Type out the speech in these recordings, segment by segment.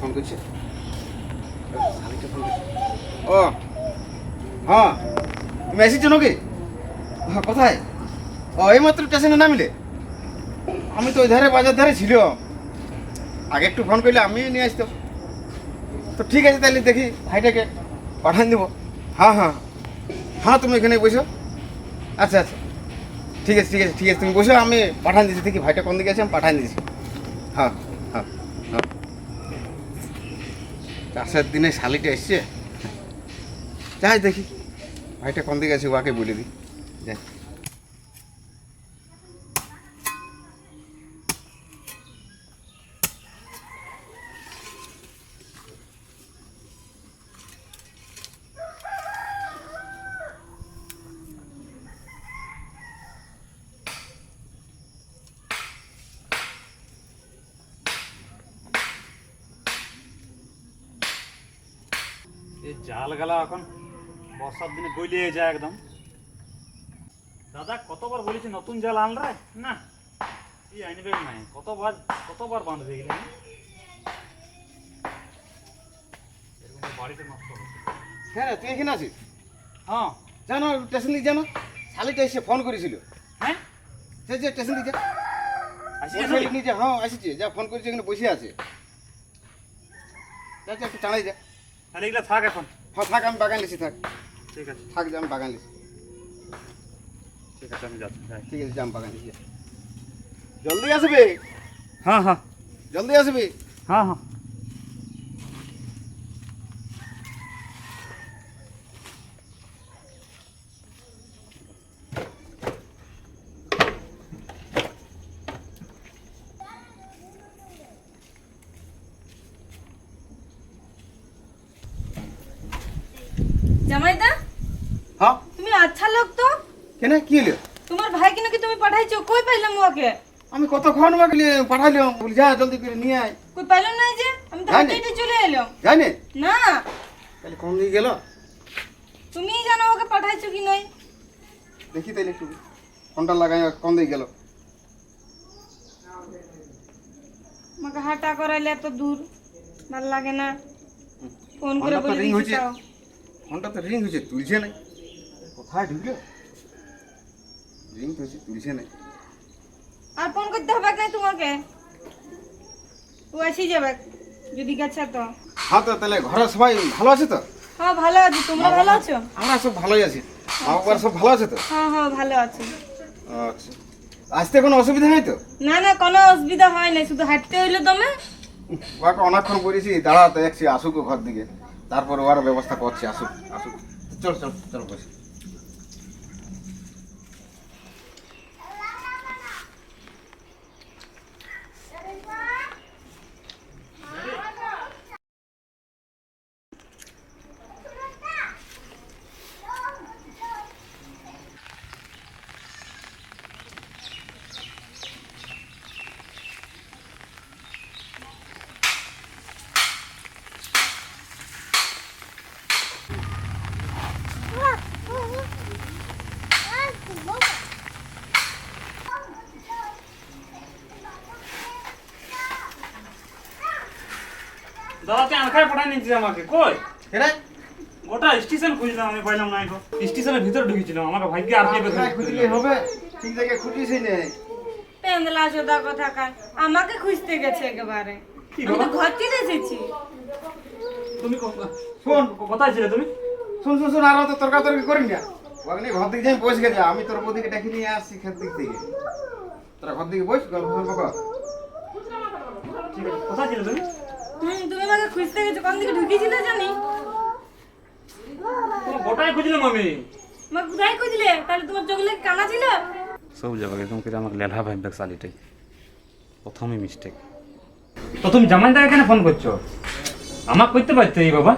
Phone ও, হ্যাঁ তুমি এসেছ হ্যাঁ ও এইমাত্র নামিলে। আমি তো ওই ধারে বাজার ধারে ছিল আগে একটু ফোন করলে আমি নিয়ে আসতাম তো ঠিক আছে তাহলে দেখি ভাইটাকে পাঠান দেবো। হ্যাঁ হ্যাঁ হ্যাঁ তুমি এখানে বসো। আচ্ছা আচ্ছা। ঠিক আছে ঠিক আছে ঠিক আছে তুমি বসো আমি পাঠান দিচ্ছি দেখি ভাইটা কোন দিকে আছে আমি পাঠান দিচ্ছি হ্যাঁ হ্যাঁ হ্যাঁ। চাষের দিনে শালিটা এসছে? যাই দেখি, ভাইটা কোন দিকে আছে, ওকে বলে দিই। যাই। জাল গেলা এখন। বর্ষার দিনে গলিয়ে যায় একদম। দাদা কতবার বলেছি নতুন জাল আনলে না এই আনবে নাই। কতবার কতবার বাঁধবে এগুলো এরকম বাড়িতে নষ্ট হবে হ্যাঁ তুই এখানে আছিস? হ্যাঁ। জানো স্টেশন দিকে জানো? শালিটা এসে ফোন করেছিল। হ্যাঁ? সে যে স্টেশন দিকে নিচে হ্যাঁ আসছে। যা ফোন করেছে এখানে বসে আছে। যা, একটু টানাই যা। তাহলে এগুলো থাক এখন। হ্যাঁ থাক আমি বাগান লিখছি থাক। ঠিক আছে। থাক যা আমি বাগান লিখছি ঠিক আছে আমি যাচ্ছি যাই। ঠিক আছে যাম বাগান লিখছি জলদি আসবে? হ্যাঁ হ্যাঁ। জলদি আসবে? হ্যাঁ হ্যাঁ জামাইদা হ্যাঁ তুমি আচ্ছা লোক তো কেন কি হলো? তোমার ভাই কিনা কি তুমি পাঠাইছো? কই পাইলাম ওকে আমি কতক্ষণ নিয়ে পাঠালাম বলি যা জলদি করে নিয়ে আয়। কই পাইলাম না যে? আমি তো জানি। চলে এলাম। জানে? না। তাহলে কোন দিকে গেল? তুমিই জানো ওকে পাঠাইছো কি নয় দেখি তাহলে একটু ফোনটা লাগাই কোন দিকে গেল। আমাকে হাঁটা করাইলে এত দূর ভালো লাগে না। ফোন করে বলে দিচ্ছি ফোনটা তো রিং হয়েছে? তুলছে নাই কোথায় ঢুকলো? রিং তো তুলছে নাই। আর ফোন করতে হবে নাই তোমাকে? ও আসি যাবে যদি গেছে তো। হ্যাঁ তো তাহলে ঘরে সবাই ভালো আছে তো? হ্যাঁ ভালো আছি। তোমরা ভালো আছো? আমরা সব ভালোই আছি। মা বাবার সব ভালো আছে তো? হ্যাঁ হ্যাঁ ভালো আছি। আচ্ছা। আসতে কোনো অসুবিধা নেই তো? না না কোনো অসুবিধা হয় নাই। শুধু হাঁটতে হইল দমে ওকে অনেকক্ষণ বলেছি দাঁড়াতে দেখছি আসুক ও ঘর দিকে। তারপর ওর ব্যবস্থা করছি আসুক আসুক। চল চল চল বসি। দাদা তুই আনখায় পাঠাই নিয়েছিস আমাকে। কই? কেরে গোটা স্টেশন খুঁজলাম আমি পাইলাম না স্টেশনের ভিতরে ঢুকেছিলাম আমাকে ভাগ্যে আর কে খুঁজলে হবে। ঠিক জায়গায় খুঁজিস নেই পেন্দলা চোদা কথা কার আমাকে খুঁজতে গেছে একেবারে। কি আমি তো ঘর থেকে এসেছি। তুমি শোন। কোথায় ছিলে তুমি? শুন শুন শুন আর তো তর্কা তর্কি করি না। ওখানে ঘর দিকে যাই বসে গেছে। আমি তোর বৌদিকে ডেকে নিয়ে আসছি খেত দিক থেকে। তোরা ঘর দিকে বস গল্প গল্প কর। ঠিক আছে কোথায় ছিলে তুমি? হুম তুমি আমাকে খুঁজতে গেছো কোন দিকে ঢুকেছিলে জানি? গোটাই খুঁজলাম আমি আমাকে কোথায় খুঁজলে? তাহলে তোমার চোখ লেগে কানা ছিল? সব জায়গায় এরকম করে আমাকে লেলা ভাববে শালিটাই। প্রথমই মিস্টেক তো তুমি জামাইদাকে কেন ফোন করছ? আমাকে করতে পারতে এই বাবা?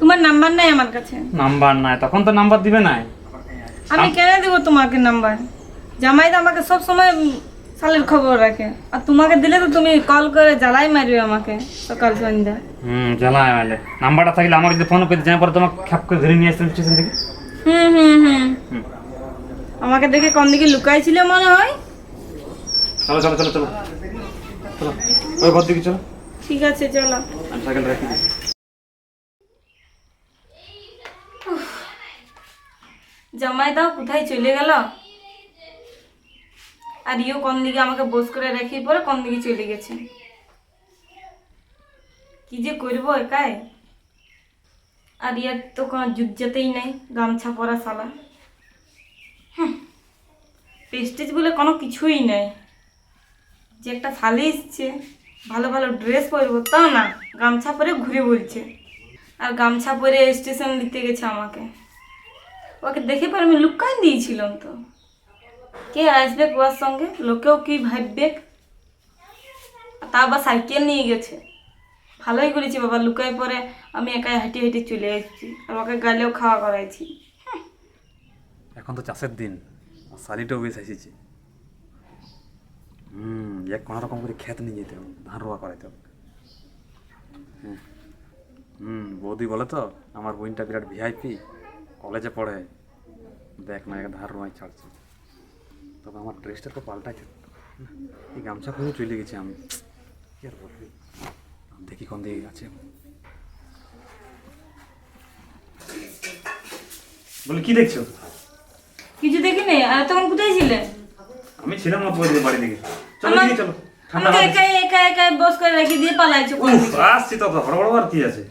তোমার নাম্বার নাই আমার কাছে। নাম্বার নাই তখন তো নাম্বার দিবে নাই। আমি কেন দেবো তোমাকে নাম্বার? জামাই তো আমাকে সব সময় সালের খবর রাখে। আর তোমাকে দিলে তো তুমি কল করে জ্বালাই মারবে আমাকে সকাল সন্ধ্যা। হুম জ্বালায় মানে নাম্বারটা থাকলে আমার যদি ফোন করে জানার পরে তোমাকে খ্যাপ করে ধরে নিয়ে আসতাম স্টেশন থেকে। হুম হুম হুম। আমাকে দেখে কোন দিকে লুকাইছিল মনে হয়? চলো চলো চলো চলো। চলো ওই ঘর দিকে চলো। ঠিক আছে চলো। সাইকেল রাখি। জামাই দাও কোথায় চলে গেল? আর ইও কোন দিকে আমাকে বস করে রেখে পরে কোন দিকে চলে গেছে? কি যে করব একাই? আর ইয়ার তো কোনো জুজ্জাতেই নাই, গামছা পরা শালা। পেস্টেজ বলে কোনো কিছুই নাই। যে একটা শালি এসছে, ভালো ভালো ড্রেস পরবো তা না, গামছা পরে ঘুরে বলছে। আর গামছা পরে স্টেশন দিতে গেছে আমাকে। ওকে দেখে পরে আমি লুকান দিয়েছিলাম তো। কে আসবে কুয়ার সঙ্গে? লোকেও কি ভাববে? তা আবার সাইকেল নিয়ে গেছে। ভালোই করেছি বাবা, লুকায় পরে আমি একাই হেঁটে হেঁটে চলে এসেছি আর ওকে গালেও খাওয়া করাইছি। এখন তো চাষের দিন শালিটাও বেশ এসেছে হুম, এক কোনো রকম করে ক্ষেত নিয়ে যেতে হবে, ধান রোয়া করাইতে হবে। হ্যাঁ। হুম, বৌদি বলে তো, আমার বোনটা বিরাট ভিআইপি কলেজে পড়ে। দেখ না, এক ধার রোয়াই ছাড়ছে তবে আমার ড্রেসটা তো পাল্টাইছে। এই গামছা খুঁজে চলে গেছি আমি। কি আর বলবি? দেখি কোন দিকে আছে বলে কি দেখছ? কিছু দেখিনি। আর তখন কোথায় ছিলে? আমি ছিলাম না তোমাদের বাড়ি দিকে চলো দিকে চলো। আমাকে একা একাই বস করে রেখে দিয়ে পালাইছো উফ আসছি তো হড়বড় আর কি আছে?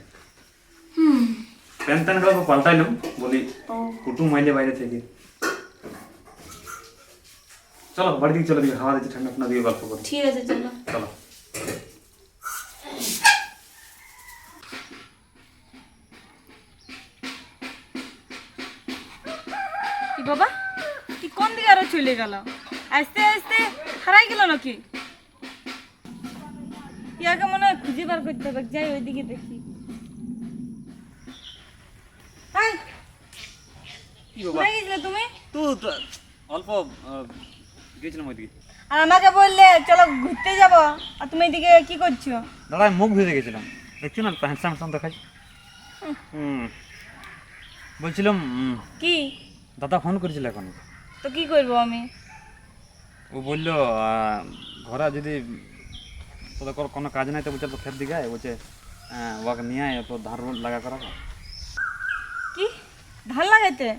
প্যান ট্যানগুলো পাল্টাইলাম বলি কুটুম মাইলে বাইরে থেকে। চলো বাড়ি দিকে চলো দিকে হাওয়া দিচ্ছে ঠান্ডা ঠান্ডা দিয়ে গল্প করি ঠিক আছে চলো। চলো। কি বাবা? কি কোন দিকে আরও চলে গেল? আস্তে আস্তে হারাই গেল নাকি? ইয়াকে মনে হয় খুঁজে বার করতে হবে যাই ওইদিকে দেখি। হাই কি বাবা? কোথায় গেছিলে তুমি? তো অল্প ওইদিকে। আর আমাকে বললে চলো ঘুরতে যাব। আর তুমি এদিকে কি করছ? দাদা আমি মুখ ভেজে গেছিলাম। দেখছি না হ্যান্ডসাম হ্যান্ডসাম দেখাই হুম। বলছিলাম কি? দাদা ফোন করেছিল এখন। তো কি করব আমি? ও বলল ঘরে যদি তোদের কোনো- কাজ নাই তো বলছে তো খেত দিকে আয়, বলছে ওকে নিয়ে আয় তো ধান লাগা করা। কি? ধান লাগাইতে?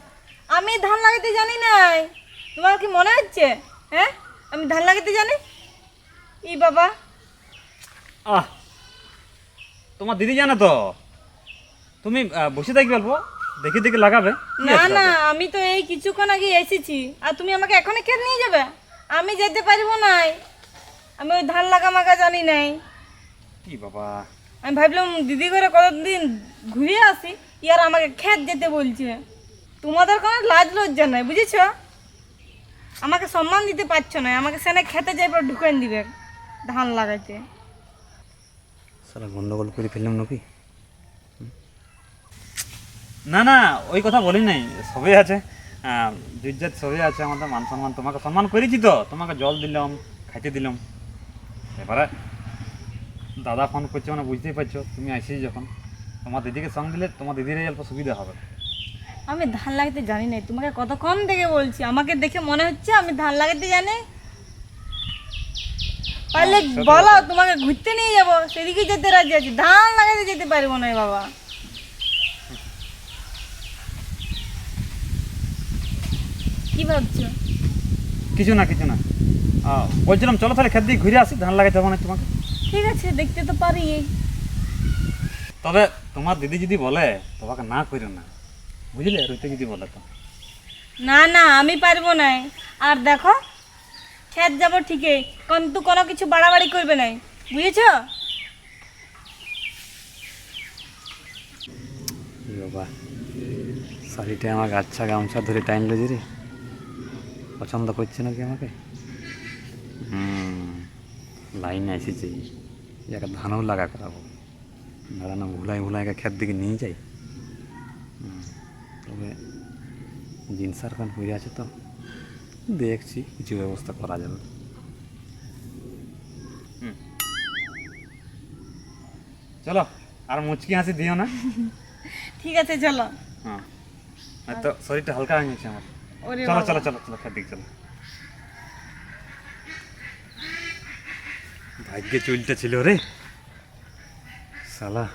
আমি ধান লাগাইতে জানি নাই। তোমার কি মনে হচ্ছে? হ্যাঁ? আমি ধান লাগাতে জানি? ই বাবা। আহ তোমার দিদি জানে তো? তুমি বসে থাকবে অল্প দেখে দেখে লাগাবে। না না আমি তো এই কিছুক্ষণ আগে এসেছি আর তুমি আমাকে এখনই খেতে নিয়ে যাবে? আমি যেতে পারব নাই। আমি ওই ধান লাগা মাগা জানি নাই। কি বাবা। আমি ভাবলাম দিদি ঘরে কতদিন ঘুরে আসি ইয়ার আমাকে খেত যেতে বলছে। তোমাদের কোনো লাজ লজ্জা নাই বুঝেছ? আমাকে সম্মান দিতে পারছ না আমাকে সেনে খেতে যাই পর ঢুকেন দিবে ধান লাগাইতে। সারা গন্ডগোল করে ফেললাম নাকি? না না ওই কথা বলি নাই সবই আছে জুজ্জাত সবই আছে আমাদের মান সম্মান তোমাকে সম্মান করেছি তো তোমাকে জল দিলাম খাইতে দিলাম। এবারে দাদা ফোন করছে মানে বুঝতেই পারছ তুমি আসিস যখন তোমার দিদিকে সঙ্গ দিলে তোমার দিদির অল্প সুবিধা হবে। আমি ধান লাগাতে জানি নাই তোমাকে কতক্ষণ থেকে বলছি? আমাকে দেখে মনে হচ্ছে আমি ধান লাগাতে জানি। পারলে বলো তোমাকে ঘুরতে নিয়ে যাব সেদিকে যেতে রাজি আছি। ধান লাগাতে যেতে পারব না বাবা। কি ভাবছ? কিছু না কিছু না। বলছিলাম চলো তাহলে খেত দিয়ে ঘুরে আসি ধান লাগাতে হবে না তোমাকে। ঠিক আছে দেখতে তো পারি। তবে তোমার দিদি যদি বলে তোমাকে না করো না। বুঝলে? রইতে যদি বলে তো? না না আমি পারব না আর দেখো খেত যাব ঠিকই কিন্তু কোনো কিছু বাড়াবাড়ি করবে নাই। বুঝেছ? কি বাবা শাড়িটা আমাকে আচ্ছা গামছা ধরে টাইম লেগে রে। পছন্দ করছে নাকি আমাকে? হুম লাইন এসেছে। একটা ধানও লাগা করাবো। দাঁড়ানো ভুলাই ভুলাইকে ক্ষেত দিকে নিয়ে যাই। তবে জিন্স আর প্যান্ট পরে আছে তো। দেখছি কিছু ব্যবস্থা করা যাবে। হুম। চলো আর মুচকি হাসি দিও না। ঠিক আছে চলো। হ্যাঁ। তো শরীরটা হালকা হয়ে গেছে আমার। চলো চলো চলো চলো খাদিক চলো। ভাগ্যে চুলটা ছিল রে। সালা।